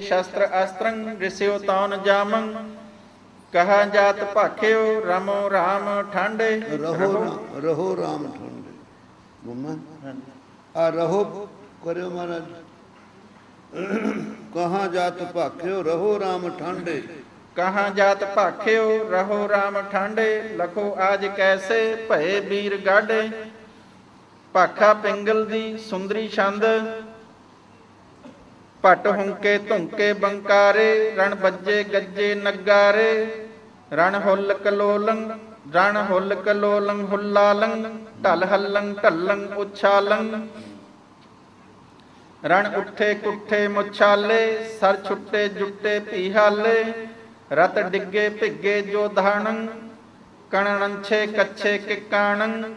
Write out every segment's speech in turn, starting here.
ਸ਼ਸਤਰ ਅਸਤਰੰ ਰਿਸਿਓ ਤੌਨ ਜਾਮੰ ਕਹਾ ਜਾਤ ਭਾਖਿਓ ਰਮੋ ਰਾਮ ਠਾਂਡੇ। ਰਹੋ ਰਹੋ ਰਾਮ ਠੰਡੇ। ਮੰਮਾ ਆ ਰਹੋ ਕਰਿਓ ਮਹਾਰਾਜ। ਕਹਾਂ ਜਾਤ ਭਾਖਿਓ ਰਹੋ ਰਾਮ ਠੰਡੇ। ਕਹਾਂ ਜਾਤ ਭਾਖਿਓ ਰਹੋ ਰਾਮ ਠਾਂਡੇ। ਲਖੋ ਆਜ ਕੈਸੇ ਭਏ ਵੀਰ ਗਾਢੇ ਭਾਖਾ ਪਿੰਗਲ ਦੀ ਸੁੰਦਰੀ ਛੰਦ। ਪਟ ਹੁੰਕੇ ਧੁੰਕੇ ਬੰਕਾਰੇ, ਰਣ ਬੱਜੇ ਗੱਜੇ ਨਗਾਰੇ। ਰਣ ਹੁੱਲ ਕਲੋਲੰ, ਰਣ ਹੁੱਲ ਕਲੋਲੰ ਹੁੱਲਾਲੰ, ਢਲ ਹੱਲੰ ਢੱਲੰ ਉਛਾਲੰ। ਰਣ ਉੱਠੇ ਕੁੱਠੇ ਮੁਛਾਲੇ, ਸਰ ਛੁੱਟੇ ਜੁੱਟੇ ਪੀਹਾਲੇ। ਰਤ ਡਿੱਗੇ ਭਿੱਗੇ ਜੋ ਧਾਣੰ ਕਣਣਛੇ ਕੱਛੇ ਕਿਕਾਣੰ।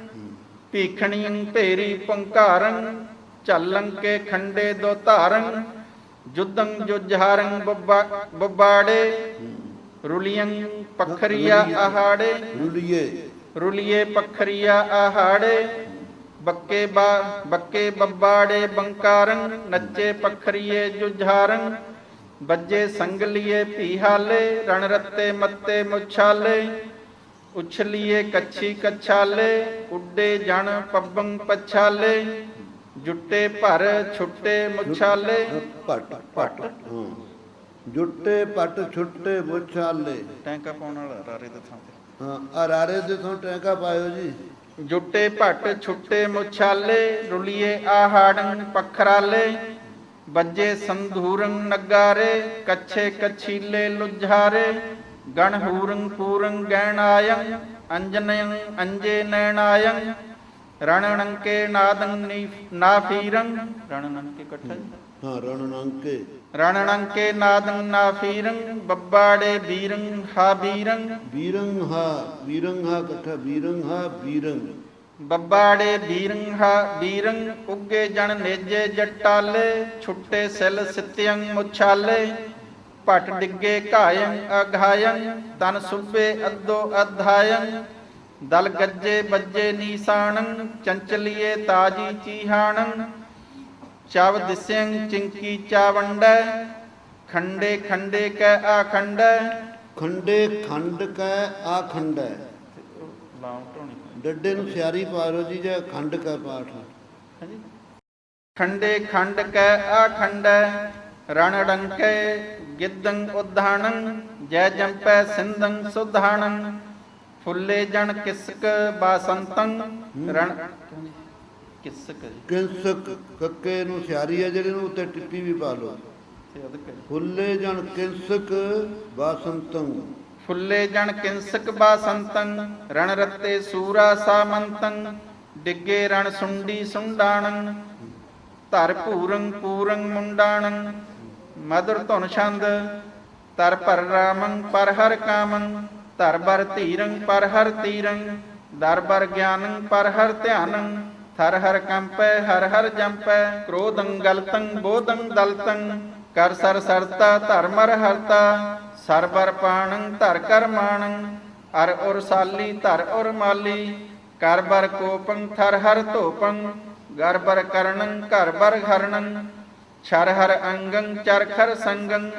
ਭੀਖਣੀੰ ਭੇਰੀ ਪੰਕਾਰੰ ਚੱਲੰ ਕੇ ਖੰਡੇ ਦੋ ਧਾਰੰ। ਜੁਦੰ ਬੱਬਾ ਬੱਬਾੜੇ ਰੁਲੀਆਂ ਪਖਰੀਆ ਆਹਾੜੇ ਰੁਲੀਏ। ਰੁਲੀਏ ਪਖਰੀਆ ਆਹਾੜੇ ਬੱਕੇ ਬਾ ਬੱਕੇ ਬੱਬਾੜੇ ਬੰਕਾਰੰ ਨੱਚੇ ਪਖਰੀਏ ਜੁਝਾਰੰ ਬੱਜੇ ਸੰਗਲੀਏ ਪੀਹਾਲੇ ਰਣ ਰੱਤੇ ਮੱਤੇ ਮੁਛਾਲੇ ਉਛਲੀਏ ਕੱਛੀ ਕੱਛਾਲੇ ਉੱਡੇ ਜਣ ਪੱਬੰ ਪਛਾਲੇ ਜੁੱਟੇ ਭਰ ਛੁੱਟੇ ਮੁਛਾਲੇ। ਪਟ ਪਟ ਹਾਂ। ਜੁੱਟੇ ਪਟ ਛੁੱਟੇ ਮੁਛਾਲੇ। ਟੈਂਕਾ ਪਾਉਣ ਵਾਲਾ ਰਾਰੇ ਦੇ ਥਾਂ ਤੇ। ਹਾਂ ਆ ਰਾਰੇ ਦੇ ਤੋਂ ਟੈਂਕਾ ਪਾਇਓ ਜੀ। ਜੁੱਟੇ ਭੱਟ ਛੁੱਟੇ ਮੁਛਾਲੇ ਰੁਲੀਏ ਆਹਾੜੰ ਪਖਰਾਲੇ। ਬੱਜੇ ਸੰਧੂਰੰ ਨਗਾਰੇ ਕੱਛੇ ਕਛੀਲੇ ਲੁਝਾਰੇ। ਗਣਹੂਰੰ ਪੂਰੰ ਗੈਣਾਯੰ ਅੰਜਨਯੰ ਅੰਜੇ ਨੈਣਾਯੰ। ਰਣਨੰਕੇ ਨਾਦੰ ਨੀ- ਨਾਫੀਰੰ। ਰਣਨੰਕੇ ਇਕੱਠਾ ਹਾਂ ਰਣਨੰਕੇ। ਰਣਨੰਕੇ ਨਾਦੰ ਨਾਫੀਰੰ ਬੱਬਾੜੇ ਵੀਰੰ ਹਾਬੀਰੰ ਵੀਰੰ ਹਾ ਵੀਰੰ ਹਾ ਇਕੱਠਾ ਵੀਰੰ ਹਾ ਵੀਰੰ ਬੱਬਾੜੇ ਬੀਰੰ ਹਾ ਬੀਰੰ ਉੱਗੇ ਜਣ ਨੇਜੇ ਜਟਾਲੇ ਛੁੱਟੇ ਸਿਲ ਸਿੱਤਿਯੰ ਮੁਛਾਲੇ। ਪਟ ਡਿੱਗੇ ਘਾਇੰ ਅਘਾਇੰ ਤਨ ਸੁਬੇ ਅੱਧੋ ਅਧਾਇੰ। ਦਲ ਗੱਜੇ ਬੱਜੇ ਨੀਸਾਣੰ ਚੰਚਲੀਏ ਤਾਜੀ ਚੀਹਾਣੰ। ਚਵ ਦਿਸਿਯੰ ਚਿੰਕੀ ਚਾਵੰਡੈ ਖੰਡੇ ਖੰਡੇ ਕੈ ਆਖੰਡੈ। ਖੰਡੇ ਖੰਡ ਕੈ ਆ ਖੰਡੈ ਲਾਉਂ ਢੋਣੀ ਡੱਡੇ ਨੂੰ ਸਿਆਰੀ ਪਾਰੋ ਜੀ ਜੇ ਖੰਡ ਕੈ ਪਾਠ। ਹਾਂਜੀ। ਖੰਡੇ ਖੰਡ ਕੈ ਆਖੰਡੈ ਰਣ ਡੰਕੇ ਗਿੱਦੰ ਉਧਾਣੰ ਜੈ ਜੰਪੈ ਸਿੰਧੰ ਸੁਧਾਣੰ। ਫੁੱਲੇ ਜਣ ਕਿਸਕ ਬਾਸੰਤੰ ਰਣ ਕਿਸਕ। ਕਿੰਸਕ ਕੱਕੇ ਨੂੰ ਸਿਆਰੀ ਹੈ ਜਿਹੜੇ ਨੂੰ ਉੱਤੇ ਟਿੱਪੀ ਵੀ ਪਾ ਲਓ। ਫੁੱਲੇ ਜਨ ਕਿੰਸਕ ਬਾਸੰਤੰ। ਫੁੱਲੇ ਜਣ ਕਿੰਸਕ ਬਾਸੰਤੰ ਰਣ ਰੱਤੇ ਸੂਰਾ ਸਾਮੰਤੰ ਡਿੱਗੇ ਰਣ ਸੁੰਡੀ ਸੁੰਡਾਣੰ ਧਰ ਭੂਰੰ ਪੂਰੰ ਮੁੰਡਾਣੰ ਮధుਰ ਧੁਨ ਛੰਦ ਤਰ ਪਰ ਰਾਮੰ ਪਰ ਹਰ ਕਾਮੰ। ਧਰ ਬਰ ਧੀਰੰ ਪਰ ਹਰ ਤੀਰੰ ਦਰ ਬਰ ਗਿਆਨੰ ਪਰ ਹਰ ਧਿਆਨੰ, ਥਰ ਹਰ ਕੰਪੈ, ਹਰ ਹਰ ਜੰਪੈ, ਕ੍ਰੋਧੰ ਗਲਤੰ, ਬੋਧੰ ਦਲਤੰ, ਕਰ ਸਰ ਸਰਤਾ ਧਰਮਰ ਹਰਤਾ ਸਰਬਰ ਪਾਣੰ, ਧਰ ਕਰ ਮਾਣੰ, ਅਰ ਉਰ ਸਾਲੀ, ਧਰ ਉਰ ਮਾਲੀ, ਕਰ ਬਰ ਕੋਪੰ, ਥਰ ਹਰ ਧੋਪੰ ਗਰ ਬਰ ਕਰਣੰ ਘਰ ਬਰ ਘਰਣੰ ਛਰ ਹਰ ਅੰਗੰ, ਚਰ ਖਰ ਸੰਗੰ,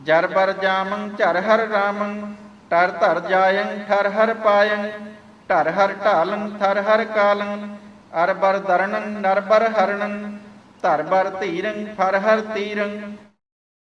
ਜਰ ਬਰ ਜਾਮੰ, ਝਰ ਹਰ ਰਾਮੰ ਟਰ ਧਰ ਜਾਯੰ ਠਰ ਹਰ ਪਾਯੰ ਢਰ ਹਰ ਢਾਲਨ ਥਰ ਹਰ ਕਾਲਨ ਅਰ ਬਰ ਦਰਣੰ, ਨਰ ਬਰ ਹਰਣੰ, ਧਰ ਬਰ ਧੀਰੰ, ਫਰ ਹਰ ਤੀਰੰ।